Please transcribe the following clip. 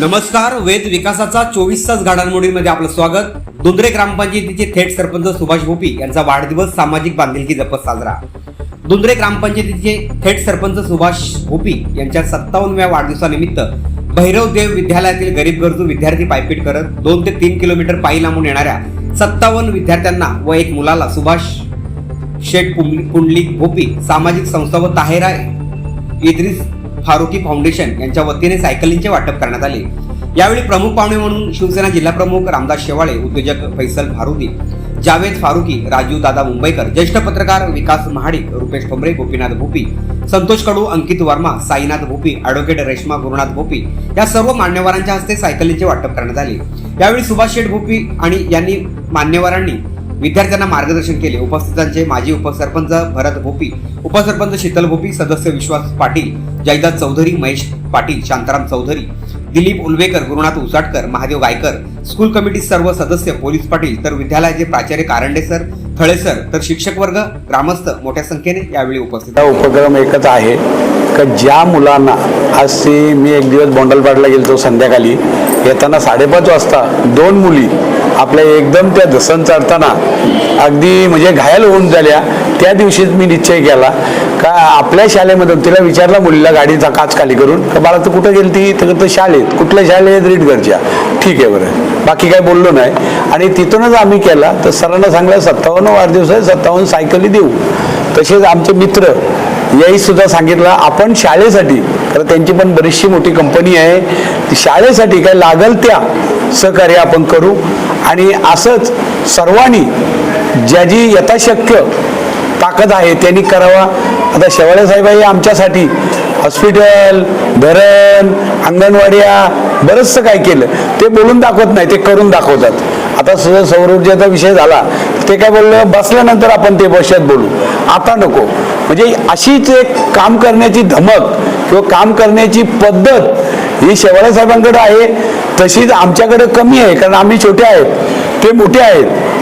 नमस्कार वेद विकासाचा चोवीस तास घडामोडीमध्ये आपलं स्वागत. दुंद्रे ग्रामपंचायतीचे थेट सरपंच सुभाष भोपी यांचा वाढदिवस सामाजिक बांधिलकी जपत साजरा. दुंद्रे ग्रामपंचायतीचे थेट सरपंच सुभाष भोपी यांच्या सत्तावन्नव्या वाढदिवसानिमित्त भैरव देव विद्यालयातील गरीब गरजू विद्यार्थी पायपीट करत दोन ते तीन किलोमीटर पायी लांबून येणाऱ्या सत्तावन्न विद्यार्थ्यांना व एक मुलाला सुभाष शेठ पुंडलिक भोपी सामाजिक संस्था व ताहेरा इद्रिस फारुकी फाउंडेशन यांच्या वतीने सायकलींचे वाटप करण्यात आले. यावेळी प्रमुख पाहुणे म्हणून शिवसेना जिल्हाप्रमुख रामदास शेवाळे उद्योजक फैसल फारुदी जावेद फारुकी राजू दादा मुंबईकर ज्येष्ठ पत्रकार विकास महाडिक रुपेश ठोंबरे गोपीनाथ भोपी संतोष कडू अंकित वर्मा साईनाथ भोपी ॲडव्होकेट रेश्मा गुरुनाथ भोपी या सर्व मान्यवरांच्या हस्ते सायकलींचे वाटप करण्यात आले. यावेळी सुभाष शेठ भोपी आणि यांनी मान्यवरांनी विद्यार्थ्यांना मार्गदर्शन केले. उपस्थितांचे माजी उपसरपंच भरत भोपी उपसरपंच शीतल भोपी सदस्य विश्वास पाटील जयदास चौधरी महेश पाटील शांताराम चौधरी दिलीप उलवेकर गुरुनाथ उसाटकर महादेव गायकर स्कूल कमिटी सर्व सदस्य पोलीस पाटील तर विद्यालयाचे प्राचार्य कारंडे सर थळे सर तर शिक्षक वर्ग ग्रामस्थ मोठ्या संख्येने यावेळी उपस्थित उपक्रम एकच आहे का ज्या मुलांना आज ते मी एक दिवस बोंडलपाडला गेलो संध्याकाळी येताना साडेपाच वाजता दोन मुली आपल्या एकदम त्या धसन चढताना अगदी म्हणजे घायल होऊन झाल्या त्या दिवशीच मी निश्चय केला का आपल्या शाळेमधून तिला विचारला मुलीला गाडीचा काच खाली करून. का बाळा तू कुठं गेली ती तर शाळेत. कुठल्या शाळेत? रीडगडच्या ठीक आहे बरं. बाकी काय बोललो नाही. आणि तिथूनच आम्ही केला. तर सरांना सांगलं सत्तावन्न वाढदिवस आहे सत्तावन्न सायकली देऊ. तसेच आमचे मित्र याही सुद्धा सांगितलं आपण शाळेसाठी कारण त्यांची पण बरीचशी मोठी कंपनी आहे ती शाळेसाठी काय लागल त्या सहकार्य आपण करू. आणि असंच सर्वांनी ज्या जी यथाशक्य ताकद आहे त्यांनी करावा. आता शेवाळे साहेब हे आमच्यासाठी हॉस्पिटल धरण अंगणवाड्या बरंचसं काय केलं. ते बोलून दाखवत नाही ते करून दाखवतात. आता सुद्धा सौर ऊर्जेचा विषय झाला. ते काय बोललं बसल्यानंतर आपण ते बसत बोलू. आता नको. म्हणजे अशीच एक काम करण्याची धमक किंवा काम करण्याची पद्धत ही शेवाळे साहेबांकडे आहे. तशीच आमच्याकडे कमी आहे कारण आम्ही छोटे आहेत. ते मोठे आहेत.